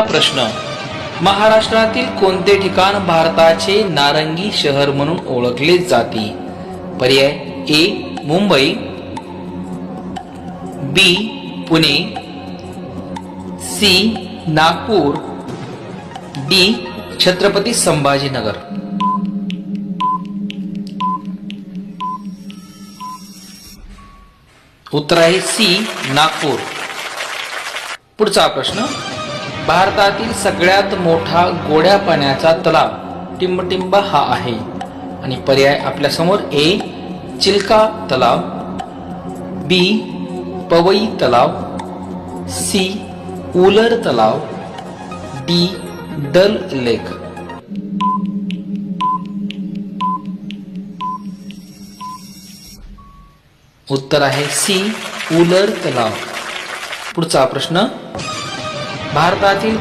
प्रश्न. महाराष्ट्रातील कोणते ठिकाण भारताचे नारंगी शहर म्हणून ओळखले जाते? पर्याय A Mumbai. B Pune. C Nagpur. D Chhatrapati Sambhajinagar. उत्तर आहे सी नागपूर. पुढचा प्रश्न. भारतातील सगळ्यात मोठा गोड्या पाण्याचा तलाव टिंबटिंब हा आहे. आणि पर्याय आपल्यासमोर ए चिल्का तलाव बी पवई तलाव सी उलर तलाव डी डल लेक. उत्तर आहे सी उलर तलाव. पुढचा प्रश्न भारतातील